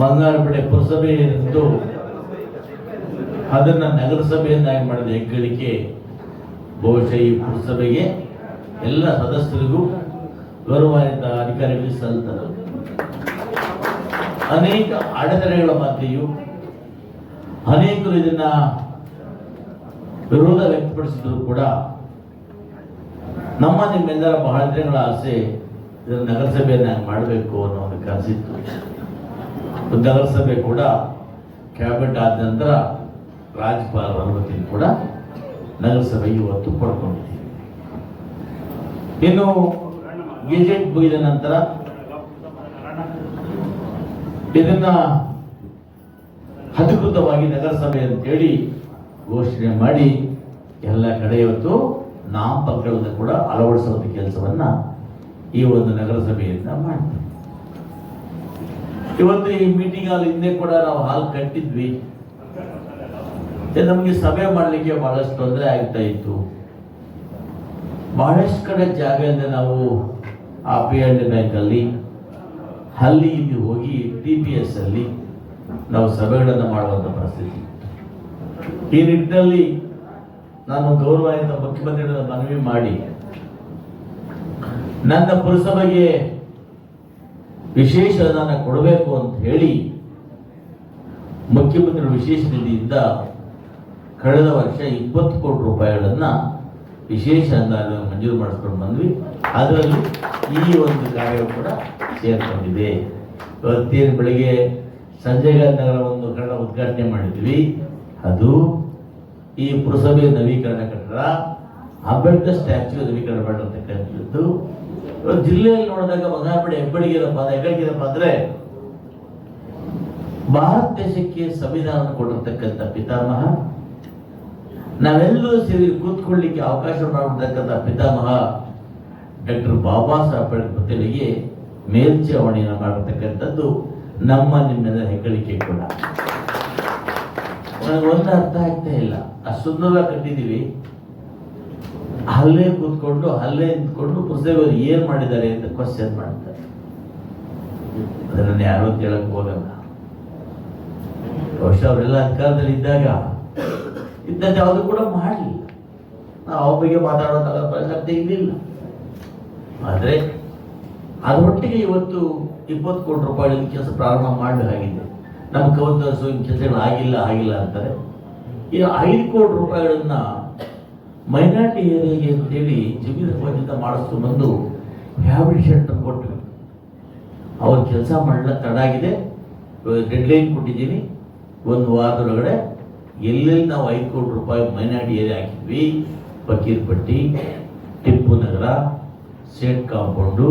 ಬಂಗಾರಪೇಟೆ ಪುರಸಭೆ ಎಂದು ಅದನ್ನ ನಗರಸಭೆಯನ್ನಾಗಿ ಮಾಡಿದ ಹೆಗ್ಗಳಿಕೆ, ಬಹುಶಃ ಈ ಪುರಸಭೆಗೆ ಎಲ್ಲ ಸದಸ್ಯರಿಗೂ ಗೌರವಾನ್ವಿತ ಅಧಿಕಾರಿಗಳಿಗೆ ಸಲ್ಲುತ್ತಾರೆ ಅನೇಕ ಅಡೆತಡೆಗಳ ಮಧ್ಯೆಯೂ ಅನೇಕರು ಇದನ್ನ ವಿರೋಧ ವ್ಯಕ್ತಪಡಿಸಿದ್ರು ಕೂಡ. ನಮ್ಮ ನಿಮ್ಮೆಲ್ಲರ ಬಹಳ ದಿನಗಳ ಆಸೆ ಇದನ್ನು ನಗರಸಭೆಯನ್ನಾಗಿ ಮಾಡಬೇಕು ಅನ್ನೋ ಒಂದು ಕನಸಿತ್ತು. ನಗರಸಭೆ ಕೂಡ. ಕ್ಯಾಬಿನೆಟ್ ಆದ ನಂತರ ರಾಜ್ಯಪಾಲರ ಅನುಮತಿ ಕೂಡ ನಗರಸಭೆಗೆ ಇವತ್ತು ಪಡ್ಕೊಂಡಿದ್ದೀವಿ ಇನ್ನು ಗೆಜೆಟ್ ಮುಗಿದ ನಂತರ ಇದನ್ನ ಅಧಿಕೃತವಾಗಿ ನಗರಸಭೆ ಅಂತೇಳಿ ಘೋಷಣೆ ಮಾಡಿ ಎಲ್ಲ ಕಡೆ ಇವತ್ತು ನಾಮಪತ್ರಗಳನ್ನು ಕೂಡ ಅಳವಡಿಸುವಂಥ ಕೆಲಸವನ್ನ ಈ ಒಂದು ನಗರಸಭೆಯಿಂದ ಮಾಡ್ತೀವಿ ಇವತ್ತು ಈ ಮೀಟಿಂಗ್ ಅಲ್ಲಿ ಹಿಂದೆ ಕೂಡ ನಾವು ಹಾಲ್ ಕಟ್ಟಿದ್ವಿ. ನಮಗೆ ಸಭೆ ಮಾಡಲಿಕ್ಕೆ ಬಹಳಷ್ಟು ತೊಂದರೆ ಆಗ್ತಾ ಇತ್ತು. ಬಹಳಷ್ಟು ಕಡೆ ಜಾಗ ಇಲ್ಲದೆ ನಾವು ಆ ಪಿ ಎಲ್ ಬ್ಯಾಂಕಲ್ಲಿ ಅಲ್ಲಿ ಇಲ್ಲಿ ಹೋಗಿ ಟಿ ಪಿ ಎಸ್ ಅಲ್ಲಿ ನಾವು ಸಭೆಗಳನ್ನು ಮಾಡುವಂಥ ಪರಿಸ್ಥಿತಿ. ಈ ನಿಟ್ಟಿನಲ್ಲಿ ನಾನು ಗೌರವಾನ್ವಿತ ಮುಖ್ಯಮಂತ್ರಿಗಳ ಮನವಿ ಮಾಡಿ, ನನ್ನ ಪುರಸಭೆಗೆ ವಿಶೇಷ ಅನುದಾನ ಕೊಡಬೇಕು ಅಂತ ಹೇಳಿ ಮುಖ್ಯಮಂತ್ರಿಗಳ ವಿಶೇಷ ನಿಧಿಯಿಂದ ಕಳೆದ ವರ್ಷ ಇಪ್ಪತ್ತು ಕೋಟಿ ರೂಪಾಯಿಗಳನ್ನು ವಿಶೇಷ ಅನುದಾನ ಮಂಜೂರು ಮಾಡಿಸ್ಕೊಂಡು ಬಂದ್ವಿ. ಅದರಲ್ಲಿ ಈ ಒಂದು ಕಾರ್ಯ ಕೂಡ ಸೇರ್ಕೊಂಡಿದೆ. ಇವತ್ತೇನು ಬೆಳಿಗ್ಗೆ ನಗರ ಒಂದು ಕನ್ನಡ ಉದ್ಘಾಟನೆ ಮಾಡಿದ್ವಿ. ಅದು ಈ ಪುರಸಭೆ ನವೀಕರಣ ಕಟ್ಟಡ, ಅಂಬೇಡ್ಕರ್ ಸ್ಟ್ಯಾಚ್ಯೂ ನವೀಕರಣ ಮಾಡಿರ್ತಕ್ಕಂಥದ್ದು. ಜಿಲ್ಲೆಯಲ್ಲಿ ನೋಡಿದಾಗ ಬಂಗಾರಪೇಟೆ ಹೆಬ್ಬಳಿಗೆರಪ್ಪ ಹೆಗ್ಗಳಿಗೆರಪ್ಪ ಅಂದ್ರೆ ಭಾರತ ದೇಶಕ್ಕೆ ಸಂವಿಧಾನ ಕೊಟ್ಟಿರ್ತಕ್ಕಂಥ ಪಿತಾಮಹ. ನಾವೆಲ್ಲರೂ ಸೇರಿ ಕೂತ್ಕೊಳ್ಳಿಕ್ಕೆ ಅವಕಾಶ ಮಾಡಿರ್ತಕ್ಕಂಥ ಪಿತಾಮಹ ಡಾಕ್ಟರ್ ಬಾಬಾ ಸಾಹೇಬ್ ಅಂಬೇಡ್ಕರ್ ಪುತ್ಥಳಿಗೆ ಮೇಲ್ಚಾವಣಿಯನ್ನು ಮಾಡಿರ್ತಕ್ಕಂಥದ್ದು ನಮ್ಮ ನಿಮ್ಮೆಲ್ಲ ಹೆಗ್ಗಳಿಕೆ ಕೂಡ. ನನಗೆ ಒಂದು ಅರ್ಥ ಆಗ್ತಾ ಇಲ್ಲ. ಅಷ್ಟು ಸುಂದರವಾಗಿ ಕಟ್ಟಿದ್ದೀವಿ. ಅಲ್ಲೇ ಕೂತ್ಕೊಂಡು, ಅಲ್ಲೇ ನಿಂತ್ಕೊಂಡು ಪುಸ್ತಕ ಏನ್ ಮಾಡಿದ್ದಾರೆ ಅಂತ ಕ್ವಶನ್ ಮಾಡ್ತಾರೆ. ಅದನ್ನ ಯಾರು ಕೇಳಕ್ ಹೋಗಲ್ಲ. ಬಹುಶಃ ಅವರೆಲ್ಲ ಅಧಿಕಾರದಲ್ಲಿ ಇದ್ದಾಗ, ಇದ್ದಂತೆ ಯಾವುದು ಕೂಡ ಮಾಡಲಿಲ್ಲ. ನಾವು ಅವ್ರ ಬಗ್ಗೆ ಮಾತಾಡೋದಲ್ಲ ಪ್ರಸಕ್ತಿ ಇರಲಿಲ್ಲ. ಆದರೆ, ಅದರೊಟ್ಟಿಗೆ ಇವತ್ತು ಇಪ್ಪತ್ತು ಕೋಟಿ ರೂಪಾಯಿ ಕೆಲಸ ಪ್ರಾರಂಭ ಮಾಡಬೇಕಾಗಿದೆ. ನಮ್ಮ ಈ ಕೆಲಸಗಳು ಆಗಿಲ್ಲ ಆಗಿಲ್ಲ ಅಂತಾರೆ. ಈ ಐದು ಕೋಟಿ ರೂಪಾಯಿಗಳನ್ನ ಮೈನಾರಿಟಿ ಏರಿಯಾಗೆ ಅಂತೇಳಿ ಜಮೀನು ಸಂಬಂಧಿತ ಮಾಡಿಸ್ಕೊಂಡು ಬಂದು ಹ್ಯಾಬಿಟೇಷನ್ ಕೊಟ್ವಿ ಅವ್ರ ಕೆಲಸ ತಡ ಆಗಿದೆ. ಡೆಡ್ ಲೈನ್ ಕೊಟ್ಟಿದ್ದೀನಿ. ಒಂದು ವಾರದೊಳಗಡೆ ಎಲ್ಲೆಲ್ಲಿ ನಾವು ಐದು ಕೋಟಿ ರೂಪಾಯಿ ಮೈನಾರಿಟಿ ಏರಿಯಾ ಹಾಕಿದ್ವಿ ಫಕೀರ್ಪಟ್ಟಿ ಟಿಪ್ಪು ನಗರ ಸೇಟ್ ಕಾಂಪೌಂಡು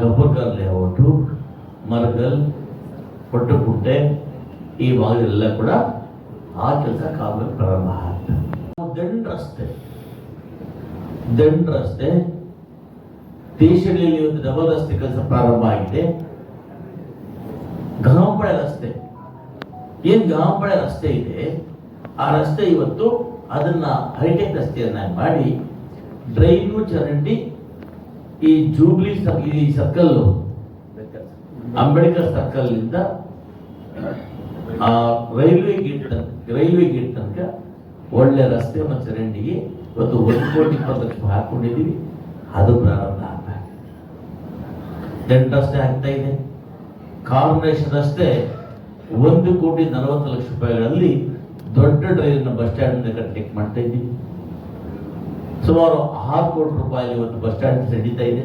ಗಬ್ಬರ್ಕರ್ ಲೇಔಟು, ಮರಗಲ್ ಕೊಟ್ಟಕುಂಟೆ ಈ ಭಾಗದಲ್ಲೆಲ್ಲ ಕೂಡ ಆ ಕೆಲಸ ಕಾಮಗಾರಿ ಪ್ರಾರಂಭ ಆಗ್ತದೆ ದಂಡ ರಸ್ತೆ. ದಂಡ ರಸ್ತೆ. ದೇಶಗಳಲ್ಲಿ ಒಂದು ಡಬಲ್ ರಸ್ತೆ ಕೆಲಸ ಪ್ರಾರಂಭ ಆಗಿದೆ. ಗಾಂಪಳೆ ರಸ್ತೆ. ಏನ್ ಗಾಂಪಳೆ ರಸ್ತೆ ಇದೆ? ಆ ರಸ್ತೆ ಇವತ್ತು ಅದನ್ನ ಹೈಟೆಕ್ ರಸ್ತೆಯನ್ನಾಗಿ ಮಾಡಿ ಡ್ರೈನು ಚರಂಡಿ, ಈ ಜೂಬ್ಲಿ ಈ ಸರ್ಕಲ್ ಅಂಬೇಡ್ಕರ್ ಸರ್ಕಲ್ ಆ ರೈಲ್ವೆ ಗೇಟ್ ರೈಲ್ವೆ ಗೇಟ್ ತನಕ ಒಳ್ಳೆ ರಸ್ತೆ ಮತ್ತು ಚರಂಡಿಗೆ ಇವತ್ತು ಒಂದು ಕೋಟಿ ಇಪ್ಪತ್ತು ಲಕ್ಷ ಹಾಕೊಂಡಿದ್ದೀವಿ ಅದು ಪ್ರಾರಂಭ ಆಗ್ತಾ ಇದೆ. ಟೆಂಟ್ ರಸ್ತೆ ಆಗ್ತಾ ಇದೆ. ಕಾರ್ಪೊರೇಷನ್ ರಸ್ತೆ ಒಂದು ಕೋಟಿ ನಲವತ್ತು ಲಕ್ಷ ರೂಪಾಯಿಗಳಲ್ಲಿ ದೊಡ್ಡ ಡ್ರೈವಿನ ಬಸ್ ಸ್ಟ್ಯಾಂಡ್ ಕಟ್ಟಲಿಕ್ಕೆ ಮಾಡ್ತಾ ಇದ್ದೀವಿ. ಸುಮಾರು ಆರು ಕೋಟಿ ರೂಪಾಯಿ ಇವತ್ತು ಬಸ್ ಸ್ಟ್ಯಾಂಡ್ ನಡೀತಾ ಇದೆ.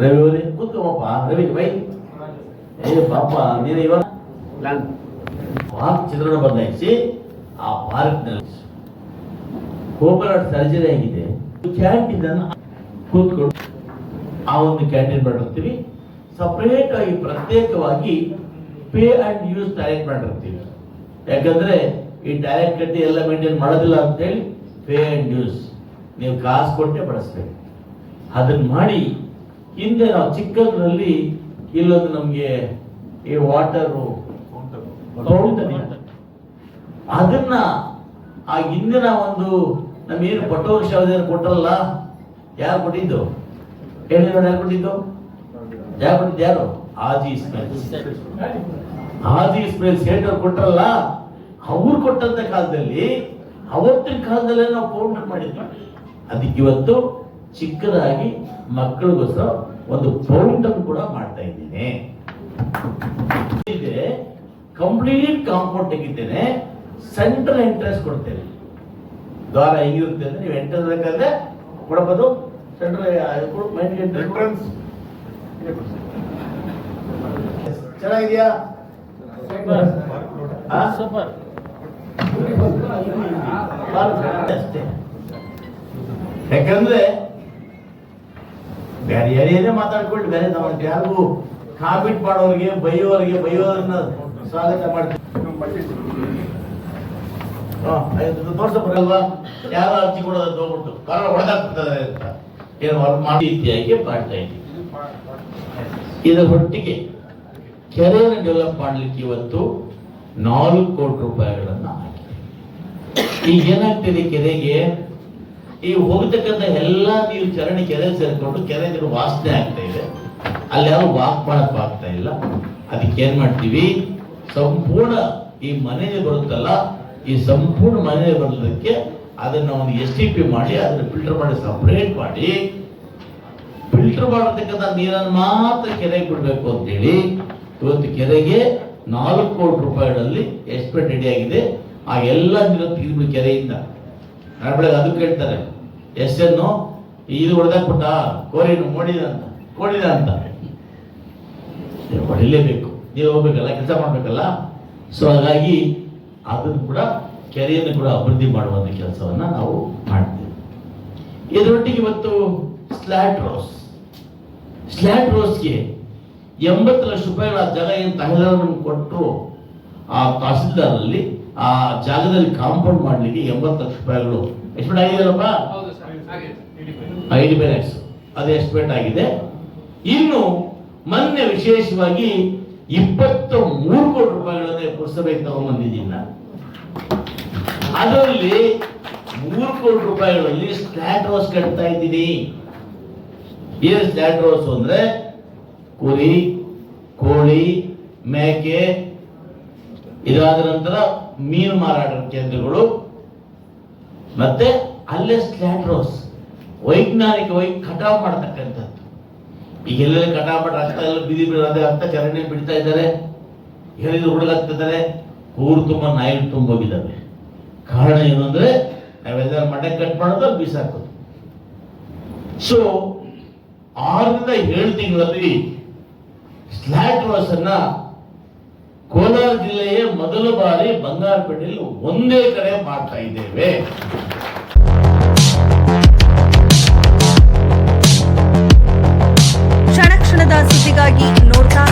ರವಿ ಅವರೇ ಕೂತ್ಕೊಮ್ಮಪ್ಪ ರವಿ ಬೈ. ಏ ಪಾಪ ನೀನು ಇವಾಗ. ಚಿತ್ರಣ ಬದಲಾಯಿಸಿ. ಆ ಪಾರ್ಕ್ನಲ್ಲಿ ಕೋಪರೇಟ್ ಸರ್ಜರಿ ಆಗಿದೆ. ಕ್ಯಾಂಟೀನ್ ಕೂತ್ಕೊಂಡು ಆ ಒಂದು ಕ್ಯಾಂಟೀನ್ ಮಾಡಿರ್ತೀವಿ. ಸಪರೇಟ್ ಆಗಿ ಪ್ರತ್ಯೇಕವಾಗಿ ಪೇ ಅಂಡ್ ಯೂಸ್ ಡೈರೆಕ್ಟ್ ಮಾಡಿರ್ತೀವಿ. ಯಾಕಂದ್ರೆ ಈ ಡೈರೆಕ್ಟ್ ಕಟ್ಟಿ ಎಲ್ಲ ಮೇಂಟೈನ್ ಮಾಡೋದಿಲ್ಲ ಅಂತೇಳಿ ಪೇ ಅಂಡ್ ಯೂಸ್. ನೀವು ಕಾಸು ಕೊಟ್ಟೆ ಬಳಸ್ಬೇಕು. ಅದನ್ನ ಮಾಡಿ ಹಿಂದೆ ನಾವು ಚಿಕ್ಕದ್ರಲ್ಲಿ ಇಲ್ಲೊಂದು ನಮಗೆ ಈ ವಾಟರು ಅದನ್ನ ಆ ಹಿಂದಿನ ಒಂದು ನಮಗೇನು ಪಟೋರ್ ಶಾವದೇನು ಕೊಟ್ಟರಲ್ಲ, ಯಾರು ಕೊಟ್ಟಿದ್ದು? ಹೇಳಿ ಯಾರು ಕೊಟ್ಟಿದ್ದು? ಯಾರು ಕೊಟ್ಟಿದ್ದು ಯಾರು? ಆಜಿ ಹಾಜಿ ಸೇಠ್ ಅವ್ರು ಕೊಟ್ರಲ್ಲ ಅವ್ರು ಕೊಟ್ಟಂತ ಕಾಲದಲ್ಲಿ, ಅವತ್ತಿನ ಕಾಲದಲ್ಲೇ ನಾವು ಪೂರ್ಣ ಮಾಡಿದ್ವಿ. ಅದಕ್ಕೆ ಇವತ್ತು ಚಿಕ್ಕದಾಗಿ ಮಕ್ಕಳಿಗೋಸ್ಕರ ಒಂದು ಪೌಂಡನ್ ಕೂಡ ಮಾಡ್ತಾ ಇದ್ದೀನಿ. ಇದೆ ಕಂಪ್ಲೀಟ್ ಕಾಂಪೌಂಡ್ ತೆಗಿತೇನೆ. ಸೆಂಟ್ರಲ್ ಎಂಟ್ರೆನ್ಸ್ ಕೊಡ್ತೇವೆ. ದ್ವಾರ ಹೆಂಗಿರುತ್ತೆ ಅಂದ್ರೆ ನೀವು ಎಂಟ್ರೆನ್ಸ್ ಬೇಕಾದ್ರೆ ಕೊಡಬಹುದು ಸೆಂಟ್ರಲ್ ಎಂಟ್ರೆನ್ಸ್ ಚೆನ್ನಾಗಿದ್ಯಾ? ಸೂಪರ್ ಅಷ್ಟೇ. ಯಾಕಂದ್ರೆ ಬೇರೆ ಯಾರೇನೇ ಮಾತಾಡ್ಕೊಳ್ಳಿ ಬೇರೆ ನಾವು ಯಾರಿಗೂ ಕಾಪಿಟ್ ಮಾಡೋರಿಗೆ ಬೈಯೋರಿಗೆ ಬೈಯೋರನ್ನ ಸ್ವಾಗತ ಮಾಡ್ತೀವಿ. ತೋರ್ಸ ಬರಲ್ವಾ? ಯಾರು ಅರ್ಜಿ ಕೊಡೋದು ಹೋಗ್ಬಿಟ್ಟು ಕಾಲ ಹೊಡೆದಾಗ್ತದೆ ಅಂತ. ಏನು ಅವ್ರು ಮಾಡಿ ಮಾಡ್ತಾ ಇದ್ದೀವಿ ಇದರ ಒಟ್ಟಿಗೆ ಕೆರೆಯನ್ನು ಡೆವಲಪ್ ಮಾಡಲಿಕ್ಕೆ ಇವತ್ತು ನಾಲ್ಕು ಕೋಟಿ ರೂಪಾಯಿಗಳನ್ನು ಹಾಕಿದೆ ಈಗ ಏನಾಗ್ತಿದೆ ಕೆರೆಗೆ? ಈ ಹೋಗ್ತಕ್ಕಂಥ ಎಲ್ಲ ನೀರು ಚರಣಿ ಕೆರೆ ಸೇರಿಕೊಂಡು ಕೆರೆ ನೀರು ವಾಸನೆ ಆಗ್ತಾ ಇದೆ. ಅಲ್ಲಿ ಯಾರು ವಾಕ್ ಮಾಡಕ್ ಆಗ್ತಾ ಇಲ್ಲ. ಅದಕ್ಕೆ ಏನ್ ಮಾಡ್ತೀವಿ? ಸಂಪೂರ್ಣ ಈ ಮನೆಗೆ ಬರುತ್ತಲ್ಲ ಈ ಸಂಪೂರ್ಣ ಮನೆ ಬರಲಿಕ್ಕೆ ಅದನ್ನ ಒಂದು ಎಸ್ ಟಿ ಪಿ ಮಾಡಿ, ಅದನ್ನು ಫಿಲ್ಟರ್ ಮಾಡಿ ಸಪ್ರೇಟ್ ಮಾಡಿ. ಫಿಲ್ಟರ್ ಮಾಡತಕ್ಕಂಥ ನೀರನ್ನು ಮಾತ್ರ ಕೆರೆಗೆ ಬಿಡಬೇಕು ಅಂತೇಳಿ ಇವತ್ತು ಕೆರೆಗೆ ನಾಲ್ಕು ಕೋಟಿ ರೂಪಾಯಿಗಳಲ್ಲಿ ಎಸ್ಟಿಮೇಟ್ ರೆಡಿ ಆಗಿದೆ. ಆ ಎಲ್ಲ ನೀರು ತೆಗೆದು ಕೆರೆಯಿಂದ. ಬೆಳಗ್ಗೆ ಅದು ಕೇಳ್ತಾರೆ ಎಷ್ಟನ್ನು ಇದು ಹೊಡೆದಾಕ್ಬಿಟ್ಟ ಕೋರಿನ ಮೋಡಿದ ಅಂತ ಕೋಡಿದ ಅಂತ. ಹೊಡಿಲೇಬೇಕು. ನೀವು ಹೋಗ್ಬೇಕಲ್ಲ, ಕೆಲಸ ಮಾಡಬೇಕಲ್ಲ. ಸೊ ಹಾಗಾಗಿ ಅದನ್ನು ಕೂಡ ಕೆರೆಯನ್ನು ಕೂಡ ಅಭಿವೃದ್ಧಿ ಮಾಡುವಂಥ ಕೆಲಸವನ್ನ ನಾವು ಮಾಡ್ತೀವಿ. ಇದರೊಟ್ಟಿಗೆ ಇವತ್ತು ಸ್ಲ್ಯಾಟ್ ರೋಸ್ ಸ್ಲ್ಯಾಟ್ ರೋಸ್ಗೆ ಎಂಬತ್ತು ಲಕ್ಷ ರೂಪಾಯಿಗಳ ಜಾಗ ಏನು ತಹಸೀಲ್ದಾರ್ ಕೊಟ್ಟರು ಆ ತಹಸೀಲ್ದಾರಲ್ಲಿ ಆ ಜಾಗದಲ್ಲಿ ಕಾಂಪೌಂಡ್ ಮಾಡಲಿಕ್ಕೆ ಎಂಬತ್ತು ಲಕ್ಷ ರೂಪಾಯಿಗಳು. ಎಸ್ಟಿಮೇಟ್ ಆಗಿದೆಯಲ್ಲಪ್ಪ? ಐದು ಸರ್ ಹಾಗೆ ಐಡಿ ಬ್ಯಾಲೆನ್ಸ್ ಅದು ಎಸ್ಟಿಮೇಟ್ ಆಗಿದೆ. ಇನ್ನು ಮೊನ್ನೆ ವಿಶೇಷವಾಗಿ ಇಪ್ಪತ್ತ ಮೂರು ಕೋಟಿ ರೂಪಾಯಿಗಳನ್ನೇ ಪುರಸಭೆಗೆ ತಗೊಂಡ್ಬಂದಿದ್ದೀನಿ ನಾನು ಅದರಲ್ಲಿ ಮೂರು ಕೋಟಿ ರೂಪಾಯಿಗಳಲ್ಲಿ ಸ್ಟ್ಯಾಟ್ ಹೌಸ್ ಕಟ್ತಾ ಇದ್ದೀನಿ. ಏನು ಸ್ಟ್ಯಾಟ್ ಹೌಸ್ ಅಂದ್ರೆ ಕುರಿ, ಕೋಳಿ, ಮೇಕೆ, ಇದಾದ ನಂತರ ಮೀನು ಮಾರಾಟ ಕೇಂದ್ರಗಳು, ಮತ್ತೆ ಅಲ್ಲೇ ಸ್ಲ್ಯಾಟ್ ರೋಸ್ ವೈಜ್ಞಾನಿಕವಾಗಿ ಕಟಾವ್ ಮಾಡತಕ್ಕಂಥದ್ದು. ಈಗ ಎಲ್ಲೆಲ್ಲಿ ಕಟಾವ್ ಮಾಡಿ ರಕ್ತ ಎಲ್ಲ ಬಿಡೋದೇ ಚರಂಡಿ ಬಿಡ್ತಾ ಇದ್ದಾರೆ. ಹೇಳಿದ್ರು ಹುಡುಗಾಗ್ತಿದ್ದಾರೆ ಊರು ತುಂಬ, ನಾಯಿಗಳು ತುಂಬೋಗಿದ್ದಾವೆ ಕಾರಣ ಏನು ಅಂದ್ರೆ ನಾವೆಲ್ಲ ಮಟೆ ಕಟ್ ಮಾಡೋದು ಬಿಸಾಕೋದು. ಸೊ ಆರರಿಂದ ಏಳು ತಿಂಗಳಲ್ಲಿ ಸ್ಲಾಟ್ ಅನ್ನ ಕೋಲಾರ ಜಿಲ್ಲೆಯ ಮೊದಲ ಬಾರಿ ಬಂಗಾರಪೇಟೆಯಲ್ಲಿ ಒಂದೇ ಕಡೆ ಮಾಡ್ತಾ ಇದ್ದೇವೆ. ಕ್ಷಣ ಕ್ಷಣದ ಸುದ್ದಿಗಾಗಿ ನೋಡ್ತಾ